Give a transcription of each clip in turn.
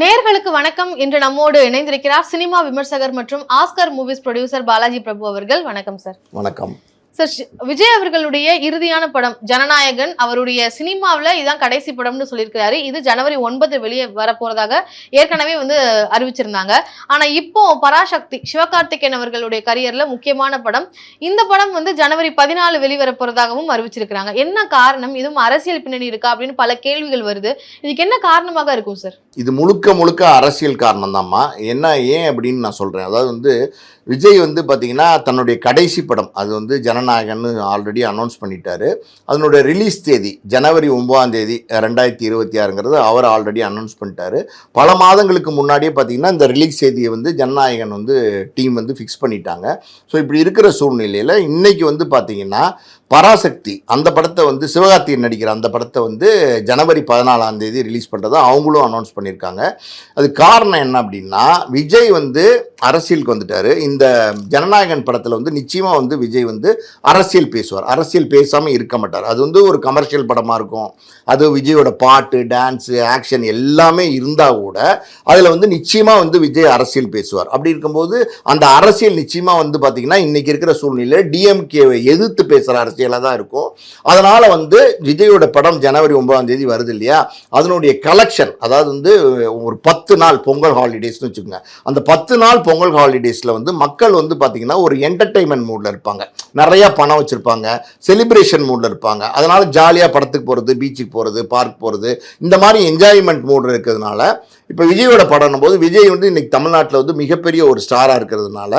நேர்களுக்கு வணக்கம் இன்று நம்மோடு இணைந்திருக்கிறார் சினிமா விமர்சகர் மற்றும் Oscar movies producer Balaji Prabhu அவர்கள். வணக்கம் சார் வணக்கம். சார் ஷி- விஜய் அவர்களுடைய இறுதியான படம் ஜனநாயகன் அவருடைய சினிமாவில் இதுதான் கடைசி படம்னு சொல்லியிருக்கிறாரு. இது ஜனவரி ஒன்பது வெளியே வரப்போறதாக ஏற்கனவே வந்து அறிவிச்சிருந்தாங்க. ஆனால் இப்போ பராசக்தி சிவகார்த்திகேயன் அவர்களுடைய கரியரில் முக்கியமான படம். இந்த படம் வந்து ஜனவரி பதினாலு வெளிவர போறதாகவும் அறிவிச்சிருக்கிறாங்க. என்ன காரணம்? இதுவும் அரசியல் பின்னணி இருக்கா? அப்படின்னு பல கேள்விகள் வருது. இதுக்கு என்ன காரணமாக இருக்கும் சார் இது முழுக்க முழுக்க அரசியல் காரணம் தான்மா என்ன ஏன் அப்படின்னு நான் சொல்கிறேன் அதாவது வந்து விஜய் வந்து பார்த்தீங்கன்னா தன்னுடைய கடைசி படம் அது வந்து ஜனநாயகன் ஆல்ரெடி அனௌன்ஸ் பண்ணிட்டாரு. அதனுடைய ரிலீஸ் தேதி ஜனவரி ஒன்பதாம் தேதி ரெண்டாயிரத்தி இருபத்தி ஆறுங்கிறது அவர் ஆல்ரெடி அனௌன்ஸ் பண்ணிட்டாரு. பல மாதங்களுக்கு முன்னாடியே பார்த்தீங்கன்னா இந்த ரிலீஸ் தேதியை வந்து ஜனநாயகன் வந்து டீம் வந்து ஃபிக்ஸ் பண்ணிட்டாங்க. ஸோ இப்படி இருக்கிற சூழ்நிலையில் இன்னைக்கு வந்து பார்த்தீங்கன்னா பராசக்தி அந்த படத்தை வந்து சிவகார்த்திகேயன் நடிக்கிற அந்த படத்தை வந்து ஜனவரி பதினாலாம் தேதி ரிலீஸ் பண்ணுறதா அவங்களும் அனௌன்ஸ் பண்ணியிருக்காங்க. அது காரணம் என்ன அப்படின்னா விஜய் வந்து அரசியலுக்கு வந்துட்டார். இந்த ஜனநாயகன் படத்தில் வந்து நிச்சயமாக வந்து விஜய் வந்து அரசியல் பேசுவார். அரசியல் பேசாமல் இருக்க மாட்டார். அது வந்து ஒரு கமர்ஷியல் படமாக இருக்கும். அது விஜயோட பாட்டு டான்ஸு ஆக்ஷன் எல்லாமே இருந்தால் கூட அதில் வந்து நிச்சயமாக வந்து விஜய் அரசியல் பேசுவார். அப்படி இருக்கும்போது அந்த அரசியல் நிச்சயமாக வந்து பார்த்திங்கன்னா இன்றைக்கி இருக்கிற சூழ்நிலையில் டிஎம்கேவை எதிர்த்து பேசுகிற அரசியல் அரசியலாக தான் இருக்கும். அதனால் வந்து விஜயோட படம் ஜனவரி ஒன்பதாம் தேதி வருது இல்லையா? அதனுடைய கலெக்ஷன் அதாவது வந்து ஒரு பத்து நாள் பொங்கல் ஹாலிடேஸ்னு வச்சுக்கோங்க. அந்த பத்து நாள் பொங்கல் ஹாலிடேஸில் வந்து மக்கள் வந்து பார்த்திங்கன்னா ஒரு என்டர்டெயின்மெண்ட் மூடில் இருப்பாங்க. நிறையா பணம் வச்சுருப்பாங்க. செலிப்ரேஷன் மூடில் இருப்பாங்க. அதனால் ஜாலியாக படத்துக்கு போகிறது பீச்சுக்கு போகிறது பார்க் போகிறது இந்த மாதிரி என்ஜாய்மெண்ட் மூடு இருக்கிறதுனால இப்போ விஜயோட படம்னும் போது விஜய் வந்து இன்னைக்கு தமிழ்நாட்டில் வந்து மிகப்பெரிய ஒரு ஸ்டாராக இருக்கிறதுனால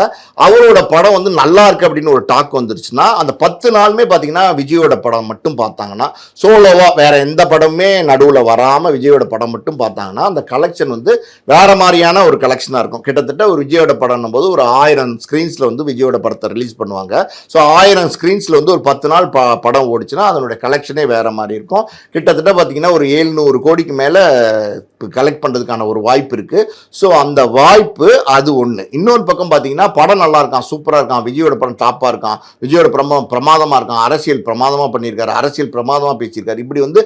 அவரோட படம் வந்து நல்லா இருக்கு அப்படின்னு ஒரு டாக் வந்துருச்சுன்னா அந்த பத்து நாளுமே பார்த்தீங்கன்னா விஜயோட படம் மட்டும் பார்த்தாங்கன்னா சோலோவாக வேற எந்த படமுமே நடுவில் வராமல் விஜயோட படம் மட்டும் பார்த்தாங்கன்னா அந்த கலெக்ஷன் வந்து வேற மாதிரியான ஒரு கலெக்ஷனாக இருக்கும். கிட்டத்தட்ட ஒரு விஜயோட படம்னும் போது ஒரு ஆயிரம் ஸ்க்ரீன்ஸில் வந்து விஜயோட படத்தை ரிலீஸ் பண்ணுவாங்க. ஸோ ஆயிரம் ஸ்க்ரீன்ஸில் வந்து ஒரு பத்து நாள் ப படம் ஓடிச்சுன்னா அதனுடைய கலெக்ஷனே வேற மாதிரி இருக்கும். கிட்டத்தட்ட பார்த்தீங்கன்னா ஒரு ஏழ்நூறு கோடிக்கு மேலே கலெக்ட் பண்ணுறதுக்கான ஒரு வாய்ப்பு இருக்குது ஸோ அந்த வாய்ப்பு அது ஒன்று இன்னொரு பக்கம் பார்த்தீங்கன்னா படம் நல்லா இருக்கான் சூப்பராக இருக்கான் விஜயோட படம் டாப்பாக இருக்கான் விஜயோட பிரமா பிரமாதமாக இருக்கான். அரசியல் பிரமாதமாக பண்ணியிருக்காரு அரசியல் பிரமாதமாக பேசியிருக்காரு. இப்படி வந்து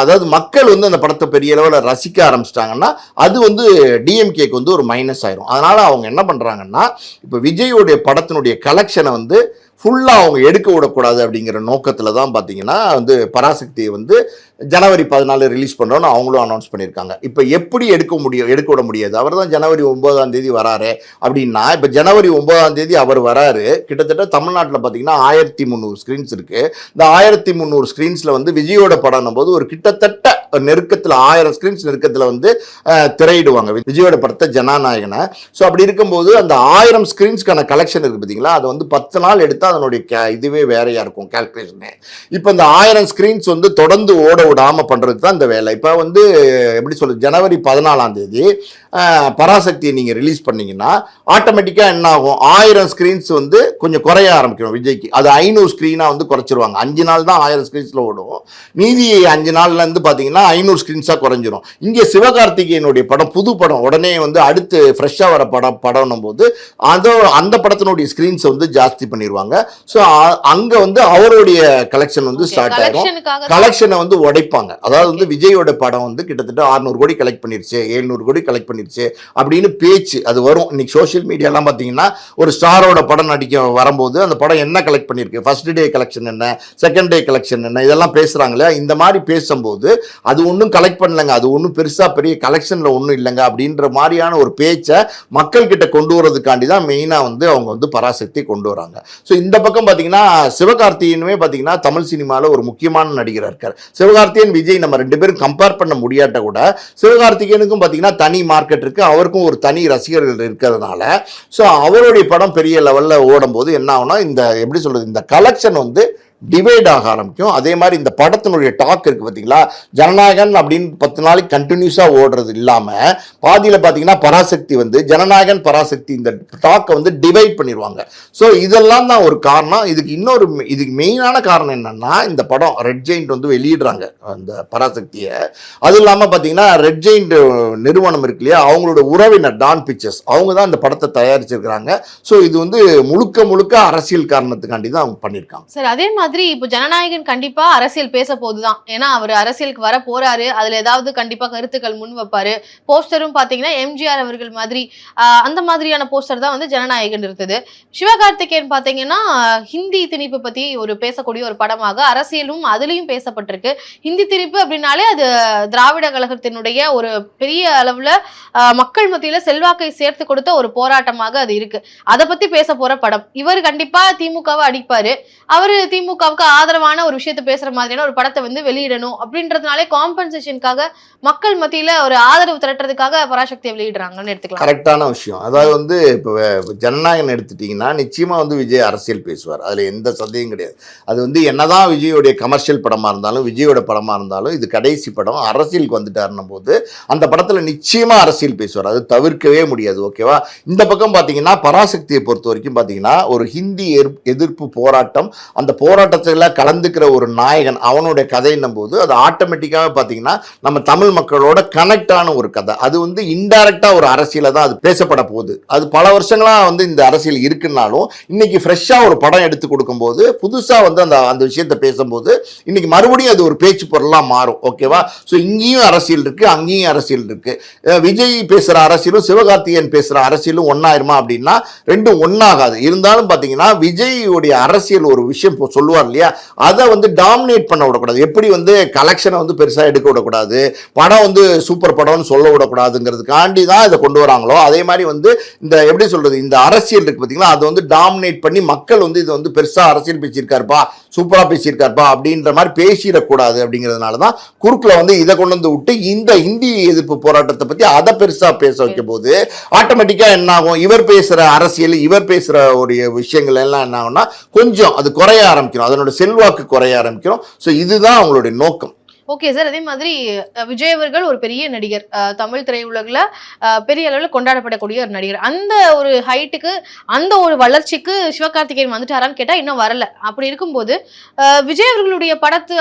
அதாவது மக்கள் வந்து அந்த படத்தை பெரிய அளவில் ரசிக்க ஆரம்பிச்சிட்டாங்கன்னா அது வந்து டிஎம்கேக்கு வந்து ஒரு மைனஸ் ஆயிரும். அதனால் அவங்க என்ன பண்ணுறாங்கன்னா இப்போ விஜயோடைய படத்தினுடைய கலெக்ஷனை வந்து ஃபுல்லாக அவங்க எடுக்க விடக்கூடாது அப்படிங்கிற நோக்கத்தில் தான் பார்த்தீங்கன்னா வந்து பராசக்தியை வந்து ஜனவரி பதினாலு ரிலீஸ் பண்ணுறோன்னு அவங்களும் அனௌன்ஸ் பண்ணியிருக்காங்க. இப்போ எப்படி எடுக்க முடியும் எடுக்க விட முடியாது? அவர் தான் ஜனவரி ஒன்பதாம் தேதி வராரு. அப்படின்னா இப்போ ஜனவரி ஒன்பதாம் தேதி அவர் வராரு. கிட்டத்தட்ட தமிழ்நாட்டில் பார்த்தீங்கன்னா ஆயிரத்தி முந்நூறு ஸ்க்ரீன்ஸ் இருக்குது இந்த ஆயிரத்தி முந்நூறு ஸ்க்ரீன்ஸில் வந்து விஜயோட படம்னும் போது ஒரு கிட்டத்தட்ட நெருக்கத்தில் ஆயிரம் ஸ்க்ரீன்ஸ் நெருக்கத்தில் வந்து திரையிடுவாங்க. விஜயோட படத்தை ஜனநாயகனை. ஸோ அப்படி இருக்கும்போது அந்த ஆயிரம் ஸ்க்ரீன்ஸ்க்கான கலெக்ஷன் இருக்குது பார்த்தீங்களா அதை வந்து பத்து நாள் எடுத்தால் அதனுடைய கே இதுவே வேறையாக இருக்கும் கால்குலேஷனு இப்போ இந்த ஆயிரம் ஸ்க்ரீன்ஸ் வந்து தொடர்ந்து ஓட விடாமல் பண்ணுறதுக்கு தான் இந்த வேலை. இப்போ வந்து எப்படி சொல்கிறது ஜனவரி பதினாலாம் தேதி பராசக்தியை நீங்கள் ரிலீஸ் பண்ணீங்கன்னா ஆட்டோமேட்டிக்காக என்ன ஆகும் ஆயிரம் ஸ்க்ரீன்ஸ் வந்து கொஞ்சம் குறைய ஆரம்பிக்கும் விஜய்க்கு. அது ஐநூறு ஸ்க்ரீனாக வந்து குறைச்சிருவாங்க. அஞ்சு நாள் தான் ஆயிரம் ஸ்க்ரீன்ஸில் ஓடும். மீதி அஞ்சு நாள்லேருந்து பார்த்தீங்கன்னா ஐநூறு ஸ்க்ரீன்ஸாக குறைஞ்சிரும். இங்கே சிவகார்த்திகேயனுடைய படம் புது படம் உடனே வந்து அடுத்து ஃப்ரெஷ்ஷாக வர படம் படம்னும் போது அதோ அந்த படத்தினுடைய ஸ்க்ரீன்ஸை வந்து ஜாஸ்தி பண்ணிடுவாங்க ஸோ அங்கே வந்து அவருடைய கலெக்ஷன் வந்து ஸ்டார்ட் கலெக்ஷனுக்காக கலெக்ஷனை வந்து உடைப்பாங்க. அதாவது வந்து விஜயோட படம் வந்து கிட்டத்தட்ட 600 கோடி கலெக்ட் பண்ணிருச்சு 700 கோடி கலெக்ட் பண்ணிருச்சு அப்படின்னு பேச்சு அது வரும். இன்னைக்கு சோஷியல் மீடியாலாம் பார்த்தீங்கன்னா ஒரு ஸ்டாரோட படம் நடிக்க வரும்போது அந்த படம் என்ன கலெக்ட் பண்ணியிருக்கு ஃபர்ஸ்ட் டே கலெக்ஷன் என்ன? செகண்ட் டே கலெக்ஷன் என்ன? இதெல்லாம் பேசுகிறாங்களே இந்த மாதிரி பேசும்போது அது ஒன்றும் கலெக்ட் பண்ணலங்க. அது ஒன்றும் பெருசாக பெரிய கலெக்ஷனில் ஒன்றும் இல்லைங்க. அப்படின்ற மாதிரியான ஒரு பேச்சை மக்கள் கிட்ட கொண்டு வரதுக்காண்டி தான் மெயினாக வந்து அவங்க வந்து பராசக்தி கொண்டு வராங்க. ஸோ இந்த பக்கம் பார்த்தீங்கன்னா சிவகார்த்திகேயனுமே பார்த்தீங்கன்னா தமிழ் சினிமாவில் ஒரு முக்கியமான நடிகராக இருக்கார். சிவகார்த்திகேயன் விஜய் நம்ம ரெண்டு பேரும் கம்பேர் பண்ண முடியாட்ட கூட சிவகார்த்திகேயனுக்கும் பார்த்தீங்கன்னா தனி மார்க்கெட் இருக்குது அவருக்கும் ஒரு தனி ரசிகர்கள் இருக்கிறதுனால. ஸோ அவருடைய படம் பெரிய லெவலில் ஓடும்போது என்ன ஆகும்னா இந்த எப்படி சொல்கிறது இந்த கலெக்ஷன் வந்து டிவைட் ஆக ஆரம்பிக்கும். அதே மாதிரி இந்த படத்தினுடைய டாக் இருக்குது பார்த்தீங்களா? ஜனநாயகன் அப்படின்னு பத்து நாளைக்கு கண்டினியூஸாக ஓடுறது இல்லாமல் பாதியில் பார்த்தீங்கன்னா பராசக்தி வந்து ஜனநாயகன் பராசக்தி இந்த டாக்கை வந்து டிவைட் பண்ணிடுவாங்க. ஸோ இதெல்லாம் தான் ஒரு காரணம். இதுக்கு இன்னொரு இதுக்கு மெயினான காரணம் என்னன்னா இந்த படம் ரெட் ஜெயிண்ட் வந்து வெளியிடுறாங்க அந்த பராசக்தியை. அது இல்லாமல் பார்த்தீங்கன்னா ரெட் ஜெயிண்ட் நிறுவனம் இருக்கு இல்லையா? அவங்களோட உறவினர் டான் பிக்சர்ஸ் அவங்க தான் இந்த படத்தை தயாரிச்சிருக்கிறாங்க. ஸோ இது வந்து முழுக்க முழுக்க அரசியல் காரணத்துக்காண்டி தான் அவங்க பண்ணியிருக்காங்க. சார் அதே மாதிரி மாதிரி இப்போ ஜனநாயகன் கண்டிப்பா அரசியல் பேச போதுதான் ஏன்னா அவர் அரசியலுக்கு வர போறாரு. அதுல ஏதாவது கண்டிப்பா கருத்துக்கள் முன் வைப்பாரு. போஸ்டரும் பாத்தீங்கன்னா எம்ஜிஆர் அவர்கள் மாதிரி அந்த மாதிரியான போஸ்டர் தான் வந்து ஜனநாயகன் இருந்தது. சிவகார்த்திகேயன் பாத்தீங்கன்னா ஹிந்தி திணிப்பு பத்தி ஒரு பேசக்கூடிய ஒரு படமாக அரசியலும் அதுலயும் பேசப்பட்டிருக்கு. ஹிந்தி திணிப்பு அப்படின்னாலே அது திராவிட கழகத்தினுடைய ஒரு பெரிய அளவுல மக்கள் மத்தியில செல்வாக்கை சேர்த்து கொடுத்த ஒரு போராட்டமாக அது இருக்கு. அதை பத்தி பேச போற படம். இவர் கண்டிப்பா திமுகவை அடிப்பாரு. அவரு திமுகவுக்கு ஆதரவான ஒரு விஷயத்த பேசுற மாதிரியான ஒரு படத்தை வந்து வெளியிடணும் அப்படின்றதுனாலே காம்பன்சேஷனுக்காக மக்கள் மத்தியில ஒரு ஆதரவு திரட்டுறதுக்காக பராசக்தியை வெளியிடுறாங்கன்னு எடுத்துக்கலாம். கரெக்டான விஷயம். அதாவது வந்து இப்போ ஜனநாயகன் எடுத்துட்டீங்கன்னா நிச்சயமாக வந்து விஜய் அரசியல் பேசுவார். அதில் எந்த சந்தேகம் கிடையாது. அது வந்து என்னதான் விஜயோடைய கமர்ஷியல் படமாக இருந்தாலும் விஜயோட படமாக இருந்தாலும் இது கடைசி படம் அரசியலுக்கு வந்துட்டாருன்னும் போது அந்த படத்தில் நிச்சயமாக அரசியல் பேசுவார். அது தவிர்க்கவே முடியாது ஓகேவா இந்த பக்கம் பார்த்தீங்கன்னா பராசக்தியை பொறுத்த வரைக்கும் பார்த்தீங்கன்னா ஒரு ஹிந்தி எதிர்ப்பு- எதிர்ப்பு போராட்டம் அந்த போராட்டத்தில் கலந்துக்கிற ஒரு நாயகன் அவனுடைய கதைன்னும் போது அது ஆட்டோமேட்டிக்காக பார்த்தீங்கன்னா நம்ம தமிழ் மக்களோட கனெக்ட் ஆன ஒரு கதை. அது வந்து இன்டைரக்டாக ஒரு அரசியலை தான் அது பேசப்பட போகுது. அது பல வருஷங்களா வந்து இந்த அரசியல் இருக்குன்னாலும் இன்னைக்கு ஃப்ரெஷ்ஷாக ஒரு படம் எடுத்து கொடுக்கும்போது புதுசாக வந்து அந்த அந்த விஷயத்தை பேசும்போது இன்னைக்கு மறுபடியும் அது ஒரு பேச்சு பொருளாக மாறும். ஓகேவா ஸோ இங்கேயும் அரசியல் இருக்கு அங்கேயும் அரசியல் இருக்கு. விஜய் பேசுகிற அரசியலும் சிவகார்த்திகேயன் பேசுகிற அரசியலும் ஒன்றாயிருமா அப்படின்னா ரெண்டும் ஒன்றாகாது இருந்தாலும் பார்த்தீங்கன்னா உடைய அரசியல் ஒரு விஷயம் சொல்லுவார். சொல்லுவார் இல்லையா அதை வந்து டாமினேட் பண்ண விடக்கூடாது. எப்படி வந்து கலெக்ஷனை வந்து பெருசாக எடுக்க விடக்கூடாது? படம் வந்து சூப்பர் படம்னு சொல்ல விடக்கூடாதுங்கிறதுக்காண்டி தான் இதை கொண்டு வராங்களோ? அதே மாதிரி வந்து இந்த எப்படி சொல்றது? இந்த அரசியல் இருக்கு பார்த்தீங்களா அதை வந்து டாமினேட் பண்ணி மக்கள் வந்து இது வந்து பெருசாக அரசியல் பேசியிருக்காருப்பா சூப்பராக பேசியிருக்காருப்பா அப்படின்ற மாதிரி பேசிடக்கூடாது அப்படிங்கிறதுனால தான் குறுக்கில் வந்து இதை கொண்டு வந்து விட்டு இந்த இந்தி எதிர்ப்பு போராட்டத்தை பற்றி அதை பெருசாக பேச வைக்கும் போது ஆட்டோமேட்டிக்காக என்ன ஆகும் இவர் பேசுகிற அரசியல் இவர் பேசுகிற ஒரு விஷயங்கள் எல்லாம் என்ன ஆகும்னா கொஞ்சம் அது குறைய ஆரம்பிக்கும் அதனோட செல்வாக்கு குறைய ஆரம்பிக்கிறோம் ஸோ இதுதான் அவங்களுடைய நோக்கம். ஓகே சார் அதே மாதிரி விஜய் அவர்கள் ஒரு பெரிய நடிகர். தமிழ் திரையுலகில் பெரிய அளவில் கொண்டாடப்படக்கூடிய ஒரு நடிகர். அந்த ஒரு ஹைட்டுக்கு அந்த ஒரு வளர்ச்சிக்கு சிவகார்த்திகேயன் வந்துட்டாரான்னு கேட்டால் இன்னும் வரல. அப்படி இருக்கும்போது விஜய் அவர்களுடைய படத்து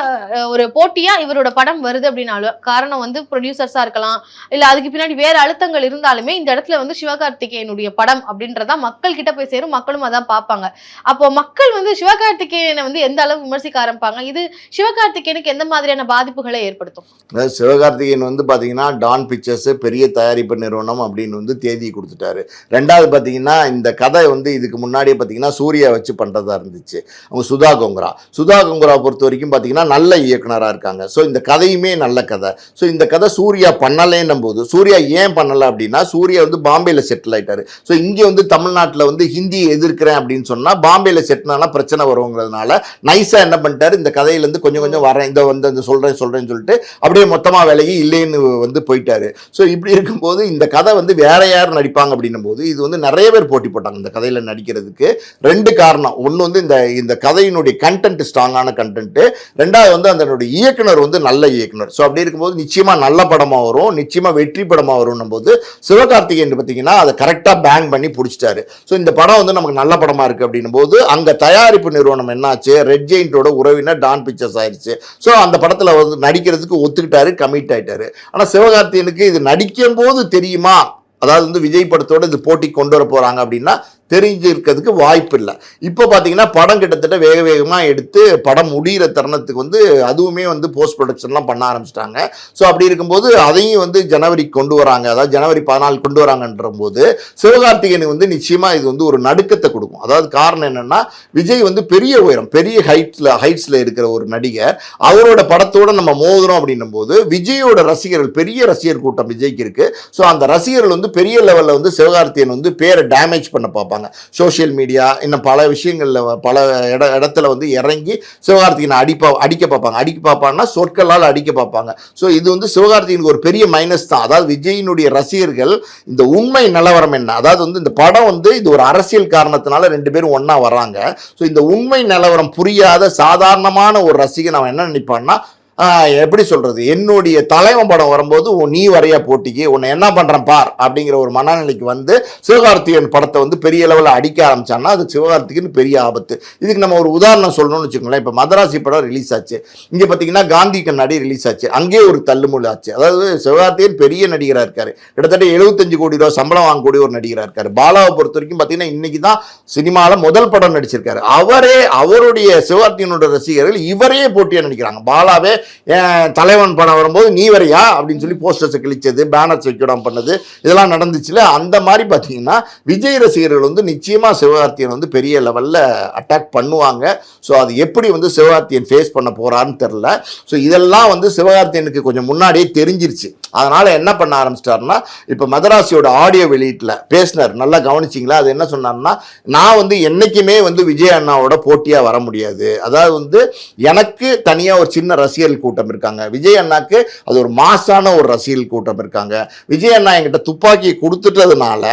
ஒரு போட்டியாக இவரோட படம் வருது அப்படின்னாலும் காரணம் வந்து ப்ரொடியூசர்ஸாக இருக்கலாம். இல்லை அதுக்கு பின்னாடி வேறு அழுத்தங்கள் இருந்தாலுமே இந்த இடத்துல வந்து சிவகார்த்திகேயனுடைய படம் அப்படின்றதான் மக்கள் கிட்ட போய் சேரும். மக்களும் அதான் பார்ப்பாங்க. அப்போ மக்கள் வந்து சிவகார்த்திகேயனை வந்து எந்த அளவு விமர்சிக்க ஆரம்பிப்பாங்க? இது சிவகார்த்திகேயனுக்கு எந்த மாதிரியான பாதிப்பு பாதிப்புகளை ஏற்படுத்தும். அதாவது சிவகார்த்திகேயன் வந்து பார்த்தீங்கன்னா டான் பிக்சர்ஸ் பெரிய தயாரிப்பு நிறுவனம் அப்படின்னு வந்து தேதி கொடுத்துட்டாரு. ரெண்டாவது பார்த்தீங்கன்னா இந்த கதை வந்து இதுக்கு முன்னாடியே பார்த்தீங்கன்னா சூர்யா வச்சு பண்ணுறதா இருந்துச்சு. அவங்க சுதா கோங்கரா. சுதா கோங்கரா பொறுத்த வரைக்கும் பார்த்தீங்கன்னா நல்ல இயக்குனராக இருக்காங்க. ஸோ இந்த கதையுமே நல்ல கதை. ஸோ இந்த கதை சூர்யா பண்ணலேன்னும் போது சூர்யா ஏன் பண்ணலை அப்படின்னா சூர்யா வந்து பாம்பேயில் செட்டில் ஆயிட்டாரு. ஸோ இங்கே வந்து தமிழ்நாட்டில் வந்து ஹிந்தி எதிர்க்கிறேன் அப்படின்னு சொன்னால் பாம்பேயில் செட்டில்னா பிரச்சனை வருங்கிறதுனால நைஸாக என்ன பண்ணிட்டாரு இந்த கதையிலேருந்து கொஞ்சம் கொஞ்சம் வரேன். இந்த வந்து இந்த சொல்கிறேன் சொல்கிறேன்னு சொல்லிட்டு அப்படியே மொத்தமாக விலகி இல்லைன்னு வந்து போயிட்டாரு. ஸோ இப்படி இருக்கும்போது இந்த கதை வந்து வேற யார் நடிப்பாங்க அப்படின்னும் போது இது வந்து நிறைய பேர் போட்டி போட்டாங்க இந்த கதையில் நடிக்கிறதுக்கு. ரெண்டு காரணம். ஒன்று வந்து இந்த இந்த கதையினுடைய கண்டென்ட் ஸ்ட்ராங்கான கண்டென்ட்டு ரெண்டாவது வந்து அதனுடைய இயக்குனர் வந்து நல்ல இயக்குனர். ஸோ அப்படி இருக்கும்போது நிச்சயமாக நல்ல படமாக வரும். நிச்சயமாக வெற்றி படமாக வரும்னும் போது சிவகார்த்திகேயன் பார்த்தீங்கன்னா அதை கரெக்டாக பேங் பண்ணி பிடிச்சிட்டாரு. ஸோ இந்த படம் வந்து நமக்கு நல்ல படமாக இருக்குது அப்படின்னும் போது அங்கே தயாரிப்பு நிறுவனம் என்னாச்சு? ரெட் ஜெயின்ட்டோட உறவினர் டான் பிக்சர்ஸ் ஆயிடுச்சு ஸோ அந்த படத்தில் வந்து நடிக்கிறதுக்கு ஒத்துக்கிட்டாரு கமிட் ஆயிட்டாரு. ஆனால் சிவகார்த்தியனுக்கு இது நடிக்கும் போது தெரியுமா? அதாவது வந்து விஜய் படத்தோட இது போட்டி கொண்டு வர போகிறாங்க அப்படின்னா தெரிஞ்சிருக்கிறதுக்கு வாய்ப்பு இல்லை இப்போ பார்த்தீங்கன்னா படம் கிட்டத்தட்ட வேக வேகமாக எடுத்து படம் முடிகிற தருணத்துக்கு வந்து அதுவுமே வந்து போஸ்ட் ப்ரொடக்ஷன்லாம் பண்ண ஆரம்பிச்சிட்டாங்க. ஸோ அப்படி இருக்கும்போது அதையும் வந்து ஜனவரி கொண்டு வராங்க. அதாவது ஜனவரி பதினாலு கொண்டு வராங்கன்ற போது சிவகார்த்திகேயனுக்கு வந்து நிச்சயமாக இது வந்து ஒரு நடுக்கத்தை கொடுக்கும். அதாவது காரணம் என்னென்னா விஜய் வந்து பெரிய உயரம் பெரிய ஹைட்ஸில் ஹைட்ஸில் இருக்கிற ஒரு நடிகர். அவரோட படத்தோட நம்ம மோதுறோம் அப்படின்னும் போது விஜயோட ரசிகர்கள் பெரிய ரசிகர் கூட்டம் விஜய்க்கு இருக்குது ஸோ அந்த ரசிகர்கள் வந்து பெரிய லெவலில் வந்து சிவகார்த்திகேயன் வந்து பேரை டேமேஜ் பண்ண பார்ப்பாங்க. சோஷியல் மீடியா இன்னும் பல விஷயங்களில் பல இட இடத்துல வந்து இறங்கி சிவகார்த்திகனை அடிப்பா அடிக்க பார்ப்பாங்க. அடிக்க பார்ப்பாங்கன்னா சொற்களால் அடிக்க பார்ப்பாங்க. ஸோ இது வந்து சிவகார்த்திகனுக்கு ஒரு பெரிய மைனஸ் தான். அதாவது விஜயினுடைய ரசிகர்கள் இந்த உண்மை நிலவரம் என்ன? அதாவது வந்து இந்த படம் வந்து இது ஒரு அரசியல் காரணத்தினால ரெண்டு பேரும் ஒன்றா வராங்க ஸோ இந்த உண்மை நிலவரம் புரியாத சாதாரணமான ஒரு ரசிகன் அவன் என்ன நினைப்பான்னா எப்படி சொல்கிறது என்னுடைய தலைவன் படம் வரும்போது உன் நீ வரைய போட்டிக்கு? உன்னை என்ன பண்ணுறேன் பார் அப்படிங்கிற ஒரு மனநிலைக்கு வந்து சிவகார்த்திகேயன் படத்தை வந்து பெரிய லெவலில் அடிக்க ஆரம்பிச்சான்னா அது சிவகார்த்திகேயன் பெரிய ஆபத்து. இதுக்கு நம்ம ஒரு உதாரணம் சொல்லணும்னு வச்சுக்கோங்களேன். இப்போ மதராசி படம் ரிலீஸ் ஆச்சு. இங்கே பார்த்தீங்கன்னா காந்தி கண்ணாடி ரிலீஸ் ஆச்சு. அங்கேயே ஒரு தள்ளுமுள்ளு ஆச்சு. அதாவது சிவகார்த்திகேயன் பெரிய நடிகராக இருக்கார். கிட்டத்தட்ட எழுபத்தஞ்சு கோடி ரூபா சம்பளம் வாங்கக்கூடிய ஒரு நடிகராக இருக்கார். பாலாவை பொறுத்த வரைக்கும் பார்த்தீங்கன்னா இன்னைக்கு தான் சினிமாவில் முதல் படம் நடிச்சிருக்காரு. அவரே அவருடைய சிவகார்த்திகேயனோட ரசிகர்கள் இவரே போட்டியாக நடிக்கிறாங்க. பாலாவே தலைவன் படம் வரும்போது நீ வரையா? அப்படின்னு சொல்லி போஸ்டர்ஸை கிழிச்சது பேனர்ஸ் வைக்கடம் பண்ணது இதெல்லாம் நடந்துச்சுல. அந்த மாதிரி பார்த்தீங்கன்னா விஜய் ரசிகர்கள் வந்து நிச்சயமாக சிவகார்த்தியன் வந்து பெரிய லெவலில் அட்டாக் பண்ணுவாங்க. ஸோ அது எப்படி வந்து சிவகார்த்தியன் ஃபேஸ் பண்ண போகிறான்னு தெரில ஸோ இதெல்லாம் வந்து சிவகார்த்தியனுக்கு கொஞ்சம் முன்னாடியே தெரிஞ்சிருச்சு. அதனால் என்ன பண்ண ஆரம்பிச்சிட்டாருன்னா இப்போ மதராசியோட ஆடியோ வெளியீட்டில் பேசினார். நல்லா கவனிச்சிங்களா? அது என்ன சொன்னார்னா நான் வந்து என்னைக்குமே வந்து விஜய் அண்ணாவோட போட்டியாக வர முடியாது. அதாவது வந்து எனக்கு தனியாக ஒரு சின்ன ரசிகர்கள் கூட்டம் இருக்காங்க. விஜய் அண்ணாக்கு அது ஒரு மாசான ஒரு ரசிகர்கள் கூட்டம் இருக்காங்க. விஜய் அண்ணா என்கிட்ட துப்பாக்கியை கொடுத்துட்டதுனால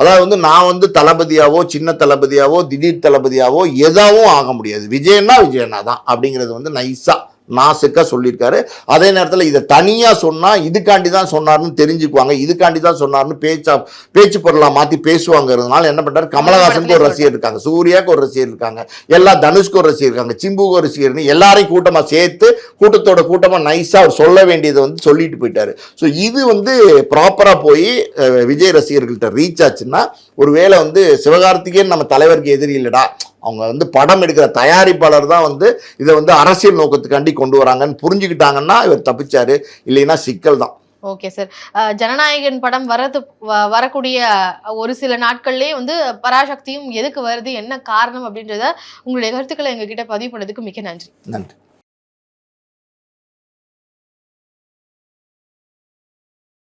அதாவது வந்து நான் வந்து தளபதியாவோ சின்ன தளபதியாவோ திடீர் தளபதியாவோ எதாவும் ஆக முடியாது. விஜயன்னா விஜயண்ணா தான் அப்படிங்கிறது வந்து நைஸாக நாசுக்காக சொல்லியிருக்காரு. அதே நேரத்தில் இதை தனியாக சொன்னால் இதுக்காண்டி தான் சொன்னார்னு தெரிஞ்சுக்குவாங்க. இதுக்காண்டி தான் சொன்னார்னு பேச்சா பேச்சு பொருளாக மாற்றி பேசுவாங்கிறதுனால என்ன பண்ணுறாரு கமலஹாசனுக்கு ஒரு ரசிகர் இருக்காங்க. சூர்யாவுக்கு ஒரு ரசிகர் இருக்காங்க. எல்லா தனுஷ்க்கு ஒரு ரசிகர் இருக்காங்க. சிம்புக்கு ஒரு ரசிகர்னு எல்லாரையும் கூட்டமாக சேர்த்து கூட்டத்தோட கூட்டமாக நைஸாக அவர் சொல்ல வேண்டியதை வந்து சொல்லிட்டு போயிட்டாரு. ஸோ இது வந்து ப்ராப்பராக போய் விஜய் ரசிகர்கள்ட்ட ரீச் ஆச்சுன்னா ஒருவேளை வந்து சிவகார்த்திகேயன் நம்ம தலைவருக்கு எதிரி இல்லைடா. அவங்க வந்து படம் எடுக்கிற தயாரிப்பாளர் தான் வந்து இதை வந்து அரசியல் நோக்கத்துக்காண்டி கொண்டு வராங்கன்னு புரிஞ்சுக்கிட்டாங்கன்னா இவர் தப்பிச்சாரு இல்லைன்னா சிக்கல் தான். Okay sir. ஜனநாயகன் படம் வரது வரக்கூடிய ஒரு சில நாட்கள்லயே வந்து பராசக்தியும் எதுக்கு வருது என்ன காரணம் அப்படின்றத உங்களுடைய கருத்துக்களை எங்ககிட்ட பதிவு பண்ணதுக்கு மிக்க நன்றி. நன்றி.